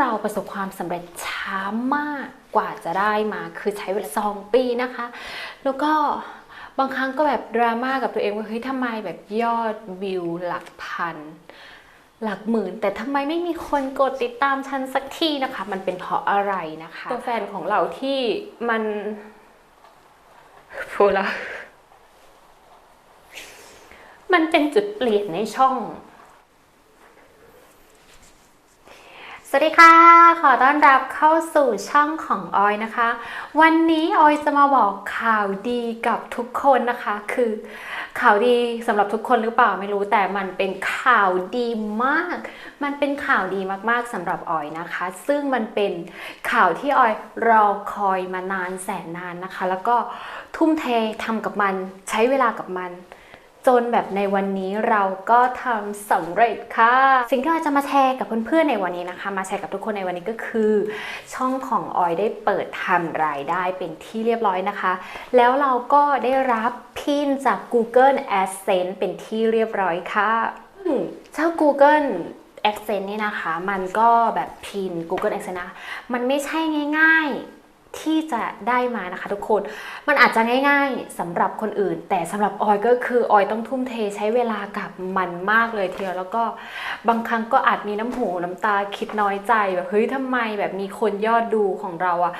เราประสบความสำเร็จช้ามากกว่าจะได้มา คือใช้เวลาสองปีนะคะ แล้วก็บางครั้งก็แบบดราม่ากับตัวเองว่าเฮ้ยทำไมแบบยอดวิวหลักพัน หลักหมื่น แต่ทำไมไม่มีคนกดติดตามฉันสักทีนะคะ มันเป็นเพราะอะไรนะคะ ตัวแฟนของเราที่มันพูดแล้วมันเป็นจุดเปลี่ยนในช่อง วัสดีค่ะ ขอต้อนรับเข้าสู่ช่องของออยนะคะ วันนี้ออยจะมาบอกข่าวดีกับทุกคนนะคะ คือข่าวดีสำหรับทุกคนหรือเปล่าไม่รู้แต่มันเป็นข่าวดีมาก มันเป็นข่าวดีมากๆสำหรับออยนะคะ ซึ่งมันเป็นข่าวที่ออยรอคอยมานานแสนนานนะคะ แล้วก็ทุ่มเททำกับมันใช้เวลากับมัน จนแบบในวันนี้เราก็ทำสำเร็จค่ะ สิ่งที่เราจะมาแชร์กับเพื่อนๆในวันนี้นะคะ มาแชร์กับทุกคนในวันนี้ก็คือ ช่องของออยได้เปิดทำรายได้เป็นที่เรียบร้อยนะคะ แล้วเราก็ได้รับพินจาก Google Adsense เป็นที่เรียบร้อยค่ะอืมเจ้า Google Adsense นี่นะคะ มันก็แบบพิน Google Adsense นะ มันไม่ใช่ง่ายๆ ที่จะได้มานะคะทุกคน มันอาจจะง่ายๆสำหรับคนอื่น แต่สำหรับออยก็คือออยต้องทุ่มเทใช้เวลากับมันมากเลยทีเดียวแล้วก็บางครั้งก็อาจมีน้ำหูน้ำตาคิดน้อยใจแบบเฮ้ยทำไมแบบมีคนยอดดูของเราอะ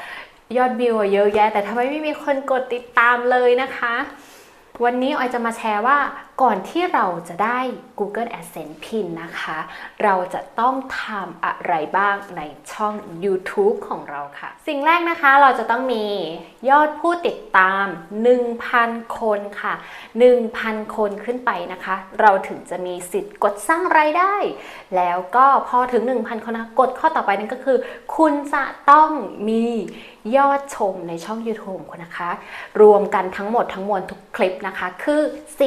ยอดวิวเยอะแยะ แต่ทำไมไม่มีคนกดติดตามเลยนะคะ วันนี้ออยจะมาแชร์ว่า ก่อนที่เราจะได้ Google Adsense PIN นะคะ เราจะต้องทำอะไรบ้างในช่อง YouTube ของเราค่ะ สิ่งแรกนะคะเราจะต้องมียอดผู้ติดตาม 1,000 คนค่ะ 1,000 คนขึ้นไปนะคะ เราถึงจะมีสิทธิ์กดสร้างรายได้ แล้วก็พอถึง 1,000 คนนะคะกดข้อต่อไปนั่นก็คือ คุณจะต้องมียอดชมในช่อง YouTube ของคุณนะคะ รวมกันทั้งหมดทั้งมวลทุกคลิปนะคะ คือ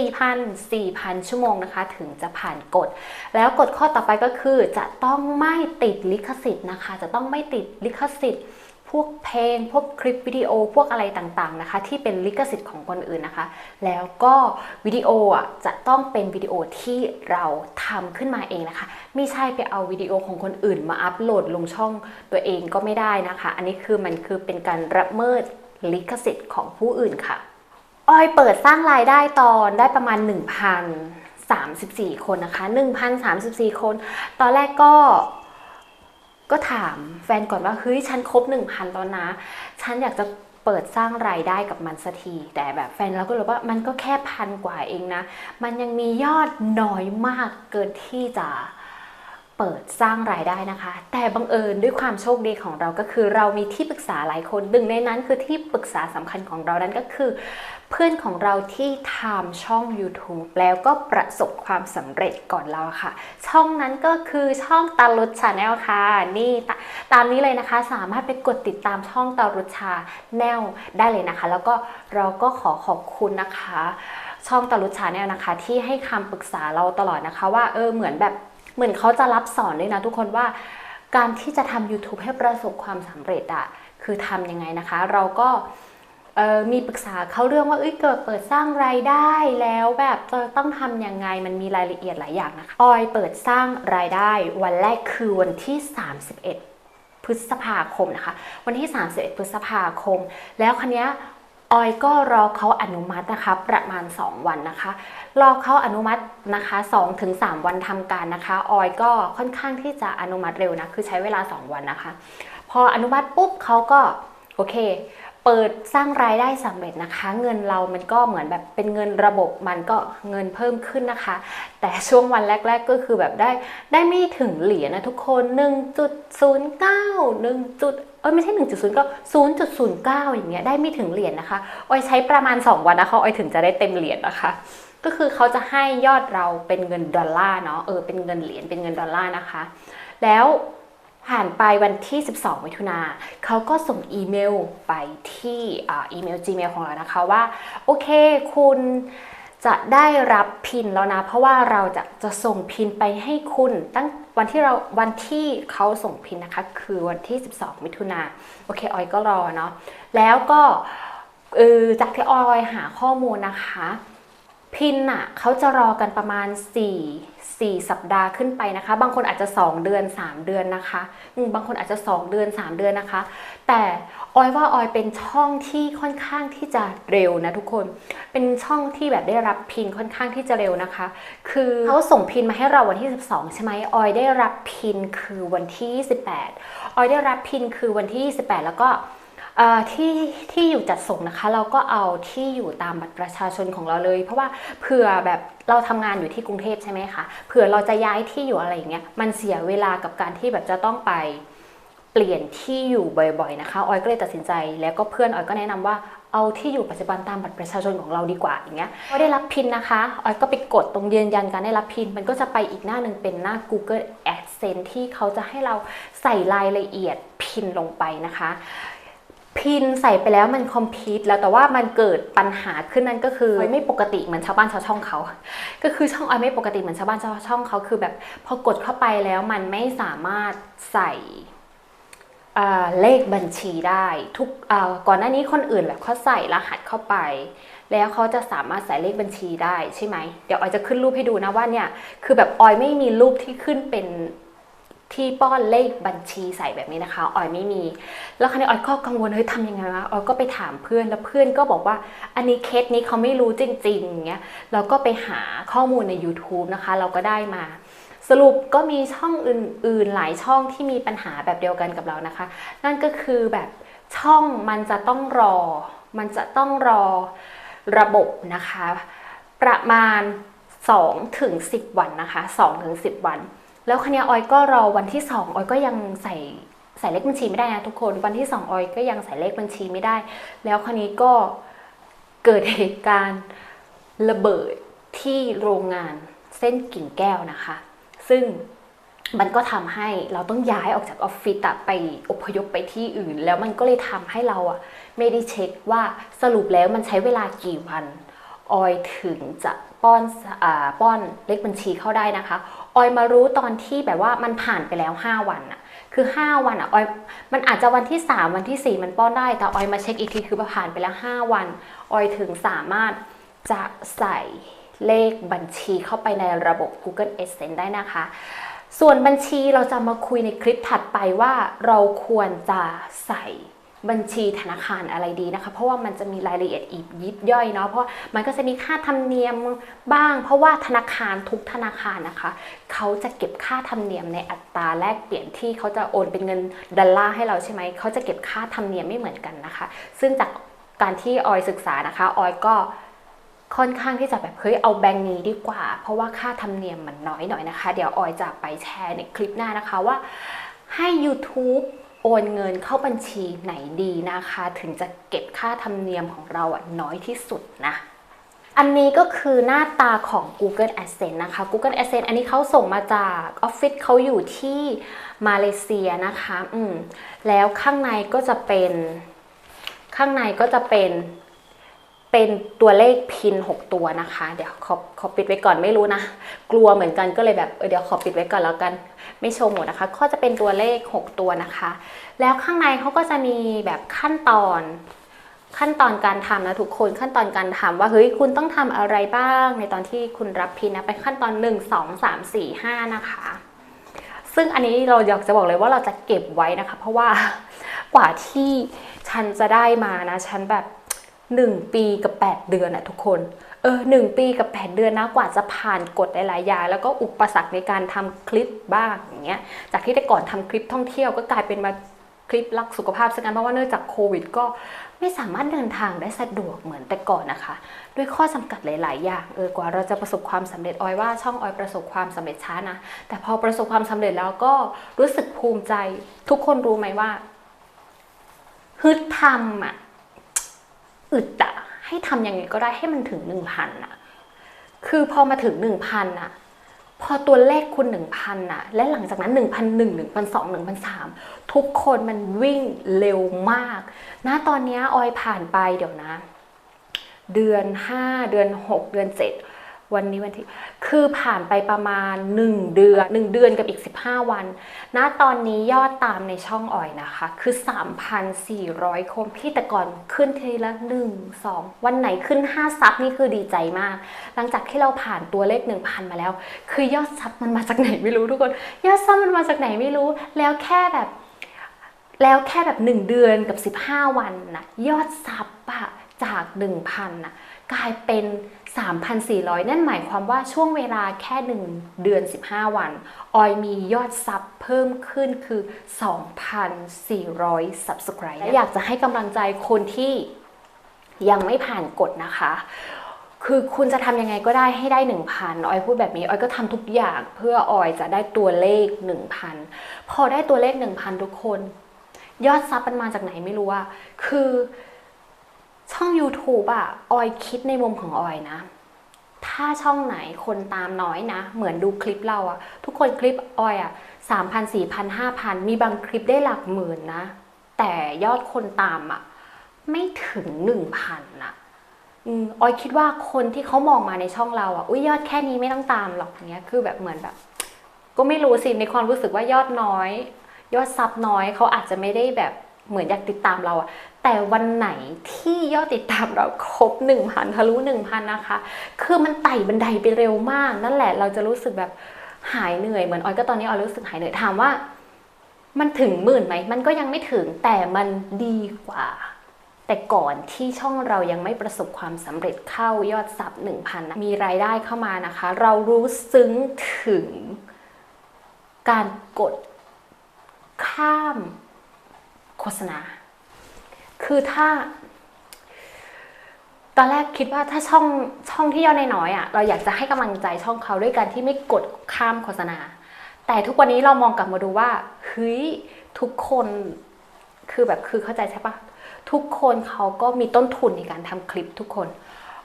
4,000 4,000 ชั่วโมงนะคะ ถึงจะผ่านกฎ แล้วกฎข้อต่อไปก็คือจะต้องไม่ติดลิขสิทธิ์นะคะ จะต้องไม่ติดลิขสิทธิ์พวกเพลง พวกคลิปวิดีโอ พวกอะไรต่างๆนะคะ ที่เป็นลิขสิทธิ์ของคนอื่นนะคะ แล้วก็วิดีโออะจะต้องเป็นวิดีโอที่เราทำขึ้นมาเองนะคะ ไม่ใช่ไปเอาวิดีโอของคนอื่นมาอัพโหลดลงช่องตัวเองก็ไม่ได้นะคะ อันนี้คือมันคือเป็นการละเมิดลิขสิทธิ์ของผู้อื่นค่ะ ออยเปิดสร้างรายได้ตอนได้ประมาณ 1,034 คนนะคะ 1,034 คน ตอนแรกก็ก็ถามแฟนก่อนว่าเฮ้ยฉันครบ 1,000 แล้วนะ ฉันอยากจะเปิดสร้างรายได้กับมันสักที แต่แบบแฟนเราก็เลยว่ามันก็แค่พันกว่าเองนะ มันยังมียอดน้อยมากเกินที่จะเปิดสร้างรายได้นะคะ แต่บังเอิญด้วยความโชคดีของเราก็คือ เรามีที่ปรึกษาหลายคนหนึ่งในนั้นคือที่ปรึกษาสำคัญของเรานั้นก็คือ เพื่อนของเราที่ทำช่อง YouTube แล้วก็ประสบความสำเร็จก่อนเราค่ะ ช่องนั้นก็คือช่องตาลุชาแนลค่ะ นี่ตามนี้เลยนะคะ สามารถไปกดติดตามช่องตาลุชาแนลได้เลยนะคะ แล้วก็เราก็ขอขอบคุณนะคะ ช่องตาลุชาแนลนะคะ ที่ให้คำปรึกษาเราตลอดนะคะว่าเออเหมือนแบบเหมือนเขาจะรับสอนด้วยนะทุกคนว่าการที่จะทำ YouTube ให้ประสบความสำเร็จอะคือทำยังไงนะคะ เราก็ มีปรึกษาเขาเรื่องว่าเอ้ยเกิดเปิดสร้างรายได้แล้วแบบจะต้องทำยังไงมันมีรายละเอียดหลายอย่างนะคะออยเปิดสร้างรายได้วันแรกคือวันที่ 31 พฤษภาคมนะคะ วันที่ 31 พฤษภาคม แล้วคันนี้ออยก็รอเขาอนุมัตินะคะประมาณ 2 วันนะคะ รอเขาอนุมัตินะคะ2ถึง3วันทำการนะคะออยก็ค่อนข้างที่จะอนุมัติเร็วนะคือใช้เวลา 2 วันนะคะ พออนุมัติปุ๊บเขาก็โอเค เปิดสร้างรายได้สำเร็จนะคะ เงินเรามันก็เหมือนแบบเป็นเงินระบบมันก็เงินเพิ่มขึ้นนะคะ แต่ช่วงวันแรก ๆ ก็คือแบบได้ได้ไม่ถึงเหรียญนะทุกคน 1.09 1จุดเอ้ยไม่ใช่1.09 0.09 อย่างเงี้ยได้ไม่ถึงเหรียญนะคะออยใช้ประมาณ 2 วันนะคะออยถึงจะได้เต็มเหรียญนะคะก็คือเขาจะให้ยอดเราเป็นเงินดอลลาร์เนาะเออเป็นเงินเหรียญเป็นเงินดอลลาร์นะคะ แล้ว ผ่านไปวันที่ 12 มิถุนาเขาก็ส่งอีเมลไปที่อีเมล Gmail ของเรานะคะว่า โอเคคุณจะได้รับพินแล้วนะ เพราะว่าเราจะจะส่งพินไปให้คุณตั้งวันที่เราวันที่เขาส่งพินนะคะ คือวันที่ 12 มิถุนาโอเคออยก็รอเนาะแล้วก็เออจากที่ออยหาข้อมูลนะคะ พินอะเขาจะรอกันประมาณ 4 4 สัปดาห์ขึ้นไปนะคะ บางคนอาจจะ 2 เดือน 3 เดือนนะคะบางคนอาจจะ 2 เดือน 3 เดือนนะคะ แต่ออยว่าออยเป็นช่องที่ค่อนข้างที่จะเร็วนะทุกคน เป็นช่องที่แบบได้รับพินค่อนข้างที่จะเร็วนะคะ คือเขาส่งพินมาให้เราวันที่ 12 ใช่ไหมออยได้รับพินคือวันที่ 28 ออยได้รับพินคือวันที่ 28 แล้วก็ ที่ที่อยู่จัดส่งนะคะ เราก็เอาที่อยู่ตามบัตรประชาชนของเราเลย เพราะว่าเผื่อแบบเราทำงานอยู่ที่กรุงเทพใช่ไหมคะเผื่อเราจะย้ายที่อยู่อะไรอย่างเงี้ยมันเสียเวลากับการที่แบบจะต้องไปเปลี่ยนที่อยู่บ่อยๆนะคะ ออยก็เลยตัดสินใจ แล้วก็เพื่อนออยก็แนะนำว่าเอาที่อยู่ปัจจุบันตามบัตรประชาชนของเราดีกว่าอย่างเงี้ยพอได้รับพินนะคะออยก็ไปกดตรงยืนยันการได้รับพิน มันก็จะไปอีกหน้าหนึ่งเป็นหน้า Google Adsense ที่เขาจะให้เราใส่รายละเอียดพินลงไปนะคะ พินใส่ไปแล้วมันคอมพิวต์แล้วแต่ว่ามันเกิดปัญหาขึ้นนั่นก็คือไม่ปกติเหมือนชาวบ้านชาวช่องเขา ก็คือช่องออยไม่ปกติเหมือนชาวบ้านชาวช่องเขาคือแบบพอกดเข้าไปแล้วมันไม่สามารถใส่เลขบัญชีได้ทุกก่อนหน้านี้คนอื่นแบบเขาใส่รหัสเข้าไป แล้วเขาจะสามารถใส่เลขบัญชีได้ใช่ไหมเดี๋ยวออยจะขึ้นรูปให้ดูนะว่าเนี่ยคือแบบออยไม่มีรูปที่ขึ้นเป็น ที่ป้อนเลขบัญชีใส่แบบนี้นะคะออยไม่มี แล้วคราวนี้ออยก็กังวลเฮ้ยทำยังไงวะออยก็ไปถามเพื่อนแล้วเพื่อนก็บอกว่า อันนี้เคสนี้เขาไม่รู้จริงๆอย่างเงี้ยเราก็ไปหาข้อมูลใน YouTube นะคะ เราก็ได้มาสรุปก็มีช่องอื่นๆ หลายช่องที่มีปัญหาแบบเดียวกันกับเรานะคะ นั่นก็คือแบบช่องมันจะต้องรอ มันจะต้องรอระบบนะคะ ประมาณ2ถึง10 วันนะคะ2ถึง10 วัน แล้วคันนี้ออยก็รอวันที่2ออยก็ยังใส่ใส่เลขบัญชีไม่ได้นะทุกคนวันที่2ออยก็ยังใส่เลขบัญชีไม่ได้ แล้วคันนี้ก็เกิดเหตุการณ์ระเบิดที่โรงงานเส้นกิ่งแก้วนะคะ ซึ่งมันก็ทำให้เราต้องย้ายออกจากออฟฟิศอะไปอพยพไปที่อื่น แล้วมันก็เลยทำให้เราอะไม่ได้เช็คว่าสรุปแล้วมันใช้เวลากี่วัน ออยถึงจะป้อนอป้อนเลขบัญชีเข้าได้นะคะ ออยมารู้ตอนที่แบบว่ามันผ่านไปแล้ว 5 วันอะคือ 5 วันอะออยมันอาจจะวันที่ 3 วันที่ 4 มันป้อนได้ แต่ออยมาเช็คอีกทีคือผ่านไปแล้ว 5 วัน ออยถึงสามารถจะใส่เลขบัญชีเข้าไปในระบบ Google Adsense ได้นะคะ ส่วนบัญชีเราจะมาคุยในคลิปถัดไปว่าเราควรจะใส่ บัญชีธนาคารอะไรดีนะคะ เพราะว่ามันจะมีรายละเอียดอีกยิบย่อยเนาะเพราะมันก็จะมีค่าธรรมเนียมบ้าง เพราะว่าธนาคารทุกธนาคารนะคะ เขาจะเก็บค่าธรรมเนียมในอัตราแลกเปลี่ยนที่เขาจะโอนเป็นเงินดอลลาร์ให้เราใช่ไหมเขาจะเก็บค่าธรรมเนียมไม่เหมือนกันนะคะ ซึ่งจากการที่ออยศึกษานะคะออยก็ค่อนข้างที่จะแบบเฮ้ยเอาแบงค์นี้ดีกว่า เพราะว่าค่าธรรมเนียมมันน้อยหน่อยนะคะ เดี๋ยวออยจะไปแชร์ในคลิปหน้านะคะว่าให้ YouTube โอนเงินเข้าบัญชีไหนดีนะคะ ถึงจะเก็บค่าธรรมเนียมของเราอะน้อยที่สุดนะอันนี้ก็คือหน้าตาของ Google Adsense นะคะ Google Adsense อันนี้เขาส่งมาจากออฟฟิศเขาอยู่ที่มาเลเซียนะคะ อืม แล้วข้างในก็จะเป็น ข้างในก็จะเป็น เป็นตัวเลขพิน 6 ตัวนะคะ เดี๋ยวขอขอปิดไว้ก่อนไม่รู้นะ กลัวเหมือนกันก็เลยแบบเออเดี๋ยวขอปิดไว้ก่อนแล้วกัน ไม่โชว์หมดนะคะ ก็จะเป็นตัวเลข 6 ตัวนะคะ แล้วข้างในเขาก็จะมีแบบขั้นตอนขั้นตอนการทำนะทุกคนขั้นตอนการทำว่าเฮ้ยคุณต้องทำอะไรบ้างในตอนที่คุณรับพินนะไปขั้นตอน 1 2 3 4 5 นะคะ ซึ่งอันนี้เราอยากจะบอกเลยว่าเราจะเก็บไว้นะคะ เพราะว่ากว่าที่ฉันจะได้มานะ ฉันแบบ 1 ปีกับ 8 เดือนอะทุกคนเออหนึ่งปีกับ 8 เดือนนะกว่าจะผ่านกฎหลายๆอย่างแล้วก็อุปสรรคในการทำคลิปบ้างอย่างเงี้ยจากที่แต่ก่อนทำคลิปท่องเที่ยวก็กลายเป็นมาคลิปรักสุขภาพซะงั้นเพราะว่าเนื่องจากโควิด ก็ไม่สามารถเดินทางได้สะดวกเหมือนแต่ก่อนนะคะ ด้วยข้อจำกัดหลาย ๆ อย่างเออกว่าเราจะประสบความสำเร็จออยว่าช่องออยประสบความสำเร็จช้านะ แต่พอประสบความสำเร็จแล้วก็รู้สึกภูมิใจ ทุกคนรู้ไหมว่าฮึดทำอะ อึดอะให้ทำยังไงก็ได้ให้มันถึงหนึ่งพันอะคือพอมาถึงหนึ่งพันอะพอตัวเลขคุณหนึ่งพันอะและหลังจากนั้นหนึ่งพันหนึ่งหนึ่งพันสองหนึ่งพันสามทุกคนมันวิ่งเร็วมาก นะตอนนี้ออยผ่านไปเดี๋ยวนะ เดือนห้าเดือนหกเดือนเจ็ด วันนี้วันที่ คือผ่านไปประมาณ 1 เดือน 1 เดือนกับอีก 15 วัน ณ ตอนนี้ยอดตามในช่องอ่อยนะคะ คือ 3,400 คนพี่แต่ก่อนขึ้นทีละ 1 2 วันไหนขึ้น 5 ซับนี่คือดีใจมาก หลังจากที่เราผ่านตัวเลข 1,000 มาแล้ว คือยอดซับมันมาจากไหนไม่รู้ทุกคน ยอดซับมันมาจากไหนไม่รู้ แล้วแค่แบบ แล้วแค่แบบ 1 เดือนกับ 15 วันนะยอดซับอะจาก 1,000นะกลายเป็น 3,400 นั่นหมายความว่าช่วงเวลาแค่ 1 เดือน 15 วัน ออยมียอดซับเพิ่มขึ้นคือ 2,400 subscribe และอยากจะให้กำลังใจคนที่ยังไม่ผ่านกฎนะคะ คือคุณจะทำยังไงก็ได้ให้ได้ 1,000 ออยพูดแบบนี้ ออยก็ทำทุกอย่างเพื่อออยจะได้ตัวเลข 1,000 พอได้ตัวเลข 1,000 ทุกคน ยอดซับมันมาจากไหนไม่รู้อะคือ ช่อง YouTube อะออยคิดในมุมของออยนะ ถ้าช่องไหนคนตามน้อยนะ เหมือนดูคลิปเราอะทุกคนคลิปออยอะสามพันสี่พันห้าพันมีบางคลิปได้หลักหมื่นนะ แต่ยอดคนตามอะไม่ถึงหนึ่งพันนะอออยคิดว่าคนที่เขามองมาในช่องเราอะอุ้ยยอดแค่นี้ไม่ต้องตามหรอกเนี้ยคือแบบเหมือนแบบ ก็ไม่รู้สิในความรู้สึกว่ายอดน้อย ยอดซับน้อยเขาอาจจะไม่ได้แบบเหมือนอยากติดตามเราอะ แต่วันไหนที่ยอดติดตามเราครบหนึ่งพันทะลุหนึ่งพันนะคะ คือมันไต่บันไดไปเร็วมาก นั่นแหละเราจะรู้สึกแบบหายเหนื่อยเหมือนออยก็ตอนนี้ออยรู้สึกหายเหนื่อยถามว่า มันถึงหมื่นไหมมันก็ยังไม่ถึงแต่มันดีกว่า แต่ก่อนที่ช่องเรายังไม่ประสบความสำเร็จเข้ายอดซับหนึ่งพันมีรายได้เข้ามานะคะ เรารู้ซึ้งถึงการกดข้ามโฆษณา คือถ้า ตอนแรกคิดว่าถ้าช่องช่องที่ยอดน้อยๆอะเราอยากจะให้กำลังใจช่องเขาด้วยการที่ไม่กดข้ามโฆษณา แต่ทุกวันนี้เรามองกลับมาดูว่าเฮ้ยทุกคนคือแบบคือเข้าใจใช่ปะทุกคนเขาก็มีต้นทุนในการทำคลิปทุกคน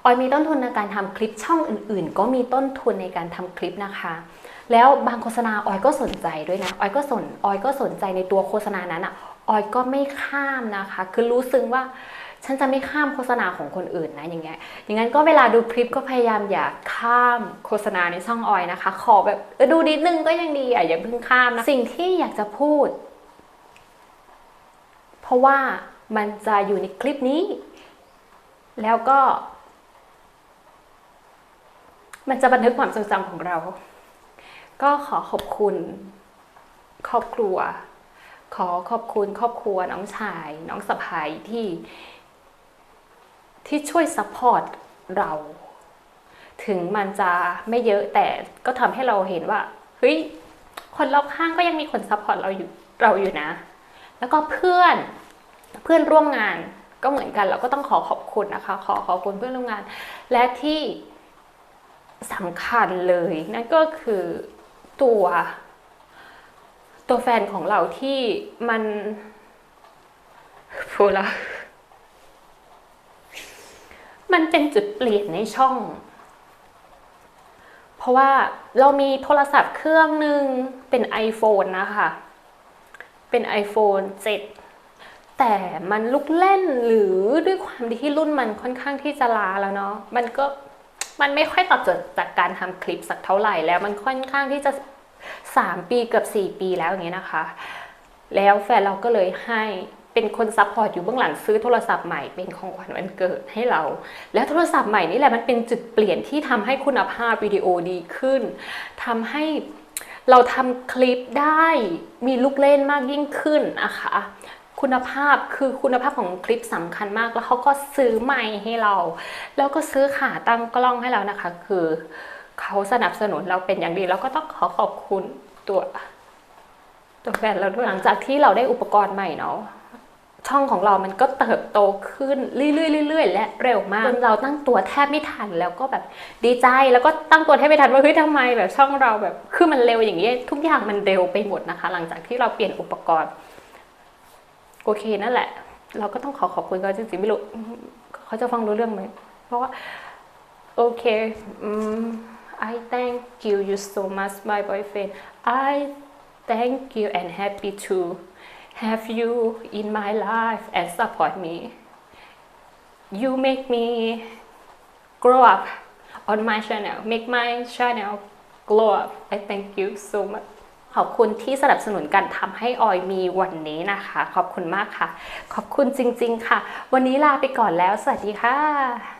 ออยมีต้นทุนในการทำคลิปช่องอื่น ๆ ก็มีต้นทุนในการทำคลิปนะคะ แล้วบางโฆษณาออยก็สนใจด้วยนะออยก็สนออยก็สนใจในตัวโฆษณานั้นอะ ออยก็ไม่ข้ามนะคะ คือรู้ซึ้งว่าฉันจะไม่ข้ามโฆษณาของคนอื่นนะอย่างเงี้ย อย่างนั้นก็เวลาดูคลิปก็พยายามอย่าข้ามโฆษณาในช่องออยนะคะ ขอแบบดูนิดนึงก็ยังดีอะอย่าเพิ่งข้ามนะ สิ่งที่อยากจะพูด เพราะว่ามันจะอยู่ในคลิปนี้ แล้วก็ มันจะบันทึกความทรงจำของเรา ก็ขอขอบคุณ ครอบครัว ขอขอบคุณครอบครัวน้องชาย น้องสะพายที่ที่ช่วยซัพพอร์ตเรา ถึงมันจะไม่เยอะแต่ก็ทำให้เราเห็นว่าเฮ้ยคนรอบข้างก็ยังมีคนซัพพอร์ตเราอยู่เราอยู่นะ แล้วก็เพื่อนเพื่อนร่วมงานก็เหมือนกันเราก็ต้องขอขอบคุณนะคะ ขอขอบคุณเพื่อนร่วมงาน และที่สำคัญเลยนั่นก็คือตัว ตัวแฟนของเราที่มันพูดแล้วมันเป็นจุดเปลี่ยนในช่อง เพราะว่าเรามีโทรศัพท์เครื่องหนึ่งเป็น iPhone นะคะ เป็น iPhone 7 แต่มันลุกเล่นหรือด้วยความที่รุ่นมันค่อนข้างที่จะลาแล้วเนาะ มันก็มันไม่ค่อยตอบโจทย์จากการทำคลิปสักเท่าไหร่แล้ว มันค่อนข้างที่จะ 3 ปีเกือบ 4 ปีแล้วอย่างเงี้ยนะคะ แล้วแฟนเราก็เลยให้เป็นคนซัพพอร์ตอยู่เบื้องหลังซื้อโทรศัพท์ใหม่เป็นของขวัญวันเกิดให้เรา แล้วโทรศัพท์ใหม่นี่แหละมันเป็นจุดเปลี่ยนที่ทำให้คุณภาพวิดีโอดีขึ้นทำให้เราทำคลิปได้มีลูกเล่นมากยิ่งขึ้นนะคะคุณภาพคือคุณภาพของคลิปสำคัญมากแล้วเขาก็ซื้อไมค์ให้เรา แล้วก็ซื้อขาตั้งกล้องให้เรานะคะ คือ เขาสนับสนุนเราเป็นอย่างดี แล้วก็ต้องขอขอบคุณตัวตัวแฟนเราด้วยหลังจากที่เราได้อุปกรณ์ใหม่เนาะช่องของเรามันก็เติบโตขึ้นเรื่อยๆเรื่อยๆและเร็วมากจนเราตั้งตัวแทบไม่ทันแล้วก็แบบดีใจแล้วก็ตั้งตัวแทบไม่ทันว่าเฮ้ยทำไมแบบช่องเราแบบคือมันเร็วอย่างนี้ทุกอย่างมันเร็วไปหมดนะคะ หลังจากที่เราเปลี่ยนอุปกรณ์ โอเคนั่นแหละ เราก็ต้องขอขอบคุณเขาจริงๆไม่รู้เขาจะฟังรู้เรื่องไหมเพราะว่าโอเค อืม I thank you you so much my boyfriend I thank you and happy to have you in my life and support me you make me grow up on my channel make my channel glow up I thank you so much ขอบคุณที่สนับสนุนกันทำให้ออยมีวันนี้นะคะ ขอบคุณมากค่ะ ขอบคุณจริง ๆ ค่ะ วันนี้ลาไปก่อนแล้ว สวัสดีค่ะ